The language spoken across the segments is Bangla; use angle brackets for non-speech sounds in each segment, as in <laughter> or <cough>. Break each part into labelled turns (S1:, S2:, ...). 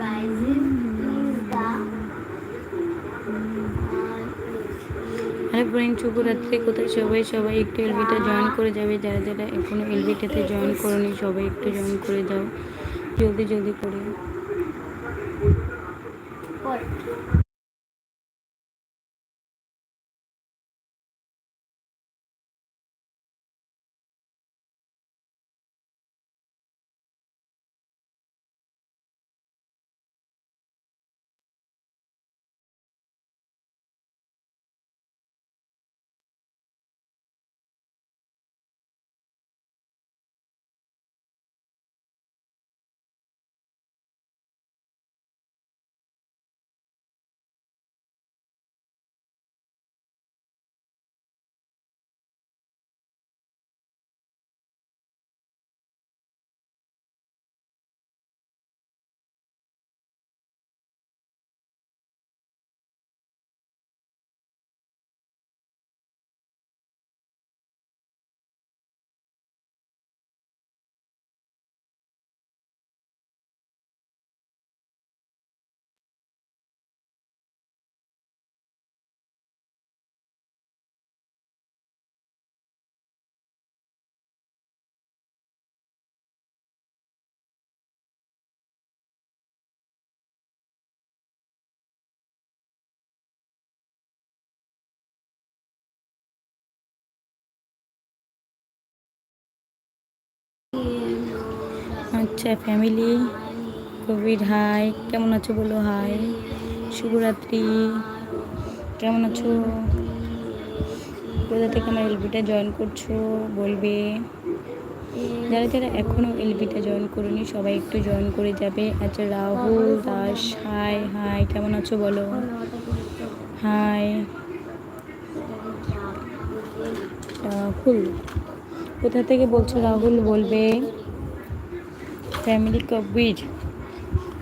S1: the
S2: ফ্রেন্ড শুভরাত্রি, কোথায় সবাই? সবাই একটু এলবিটা জয়েন করে যাবে। যারা যারা এখনও এলবিটাতে জয়েন করনি, সবাই একটু জয়েন করে যাও। জলদি জলদি করে। আচ্ছা ফ্যামিলি কোভিড হাই কেমন আছো বলো হাই শুভরাত্রি, কেমন আছো? কোথা থেকে আমার এলবিটা জয়েন করছ বলবে? যারা যারা এখনও এলবিটা জয়েন করনি, সবাই একটু জয়েন করে যাবে। আচ্ছা রাহুল, দাস হাই হাই কেমন আছো বলো? হাই রাহুল, কোথা থেকে বলছো রাহুল বলবে? ফ্যামিলি কবির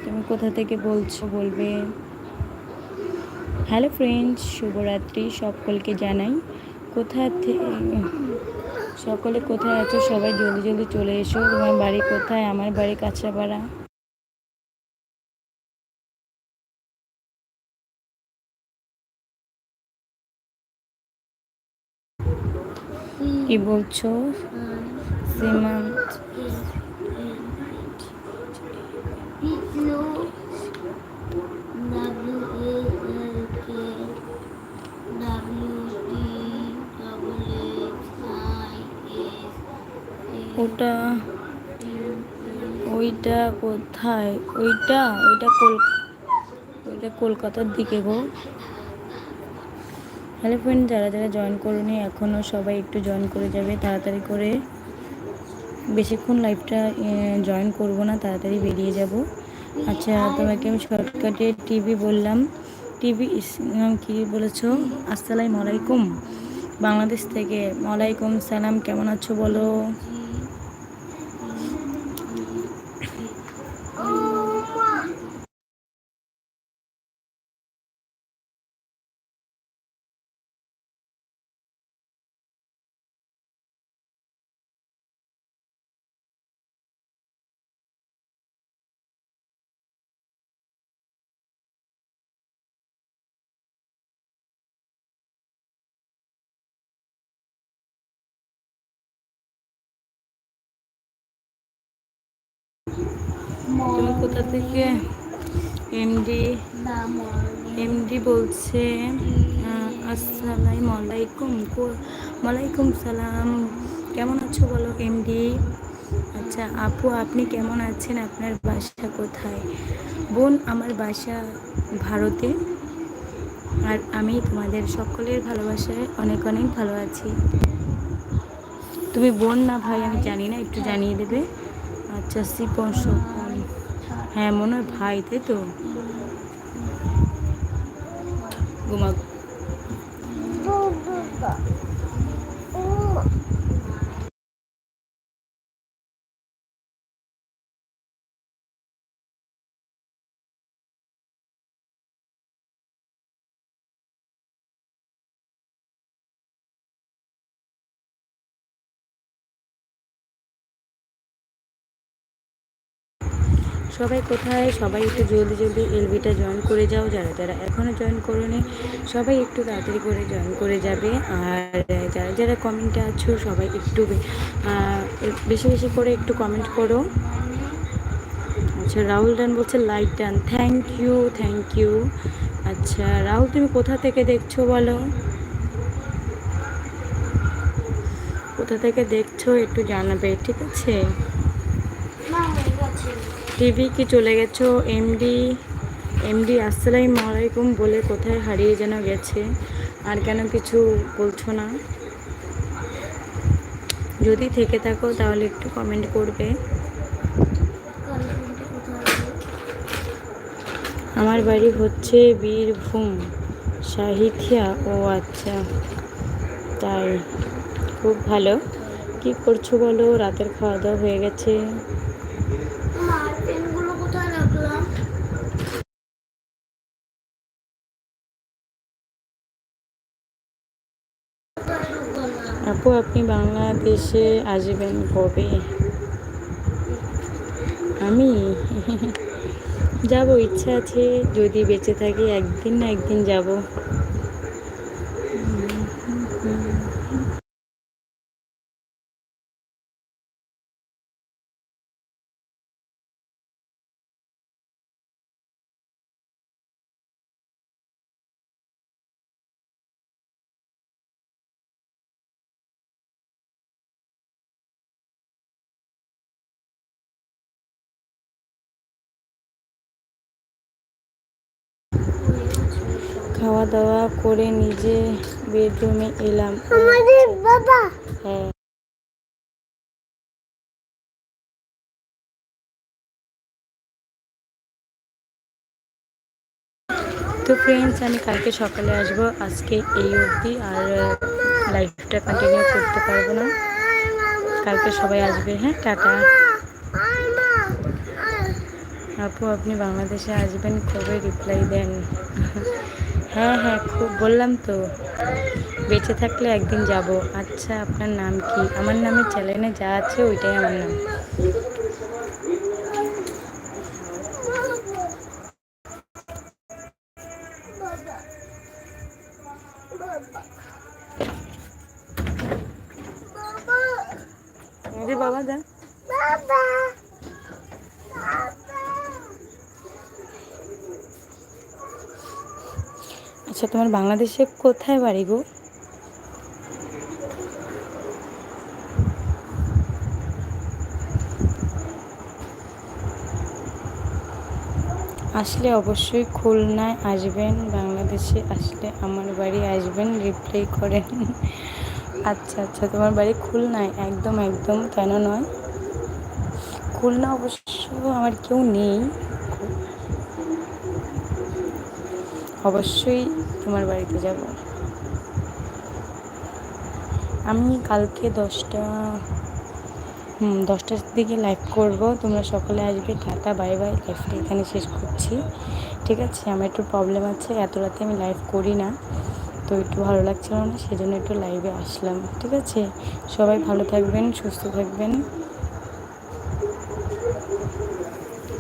S2: তুমি কোথা থেকে বলছো বলবে? হ্যালো ফ্রেন্ডস শুভরাত্রি সকলকে জানাই। কোথা থেকে সকলে কোথায় আছো? সবাই জলদি জলদি চলে এসো। তোমার বাড়ি কোথায়? আমার বাড়ি কাঁচরাপাড়া কি বলছো? সীমান্ত ওটা, ওইটা কোথায়? ওইটা ওইটা কল, ওইটা কলকাতার দিকে গো। হ্যালো ফ্রেন্ড যারা যারা জয়েন করুনি এখনও সবাই একটু জয়েন করে যাবে, তাড়াতাড়ি করে। বেশিক্ষণ লাইভটা জয়েন করব না, তাড়াতাড়ি বেরিয়ে যাব। আচ্ছা তোমাকে আমি শর্টকাটে টিভি বললাম। টিভি কি বলেছ? আসসালামু আলাইকুম। বাংলাদেশ থেকে, ওয়ালাইকুম সালাম, কেমন আছো বলো? তুমি কোথা থেকে? এমডি. এমডি বলছে আসসালামু আলাইকুম ওয়ালাইকুম সালাম। কেমন আছো বলো এমডি? আচ্ছা আপু আপনি কেমন আছেন? আপনার বাসা কোথায়? বোন আমার বাসা ভারতে। আর আমি তোমাদের সকলের ভালোবাসায় অনেক অনেক ভালো আছি। তুমি বোন না ভাই আমি জানি না একটু জানিয়ে দেবে। শিপন সুপন হ্যাঁ মনে হয় ভাই তাই তো? ঘুমা সবাই কোথায়? সবাই একটু জলদি জলদি এলবিটা জয়েন করে যাও যারা যারা এখনও জয়েন করোনি, সবাই একটু তাড়াতাড়ি করে জয়েন করে যাবে। আর যারা যারা কমেন্টে আছো, সবাই একটু বেশি বেশি করে একটু কমেন্ট করো। আচ্ছা রাহুল ডান বলছে like done. Thank you thank you আচ্ছা রাহুল, তুমি কোথা থেকে দেখছ বলো? কোথা থেকে দেখছ একটু জানাবে, ঠিক আছে? টিভি কি চলে গেছো? এমডি এমডি, আসসালামু আলাইকুম বলে কোথায় হারিয়ে যেন গেছে? আর কেন কিছু বলছো না? যদি থেকে থাকো তাহলে একটু কমেন্ট করবে। আমার বাড়ি হচ্ছে বীরভূম, সাহিথিয়া। ও আচ্ছা তাই। খুব ভালো। কি করছ বলো? রাতের খাওয়া দাওয়া হয়ে গেছে। আপু, আপনি বাংলাদেশে আসবেন কবে? আমি? <laughs> যাব, ইচ্ছা আছে, যদি বেঁচে থাকি, একদিন না একদিন যাব। খাওয়া দাওয়া করে নিজে বেডরুমে এলাম।
S1: আমাদের বাবা।
S2: হ্যাঁ। তো ফ্রেন্ডস আমি কালকে সকালে আসব। আজকে এই অবধি। আর লাইফটা কন্টিনিউ করতে পারব না। কালকে সবাই আসবে হ্যাঁ? টাটা। আপু আপনি বাংলাদেশে আসবেন? কবে? রিপ্লাই দেন। <laughs> হ্যাঁ হ্যাঁ খুব বললাম তো। বেঁচে থাকলে একদিন যাব। আচ্ছা আপনার নাম কি? আমার নামে চ্যানেলে যা আছে ওইটাই আমার নাম। বাবা দা আচ্ছা তোমার বাংলাদেশে কোথায় বাড়ি গো? আসলে অবশ্যই খুলনায় আসবেন, বাংলাদেশে আসলে আমার বাড়ি আসবেন রিপ্লাই করেন। আচ্ছা আচ্ছা তোমার বাড়ি খুলনায়? একদম একদম, কেন নয়? খুলনা অবশ্য আমার কেউ নেই। অবশ্যই তোমার বাড়িতে যাব। আমি কালকে দশটা, হুম, দশটার দিকে লাইভ করব। তোমরা সকালে আসবে, টাটা বাই বাই লাইভটা এখানে শেষ করছি। ঠিক আছে, আমার একটু প্রবলেম আছে, এত রাতে আমি লাইভ করি না। তো একটু ভালো লাগছিল না, সেজন্য একটু লাইভে আসলাম। ঠিক আছে, সবাই ভালো থাকবেন, সুস্থ থাকবেন।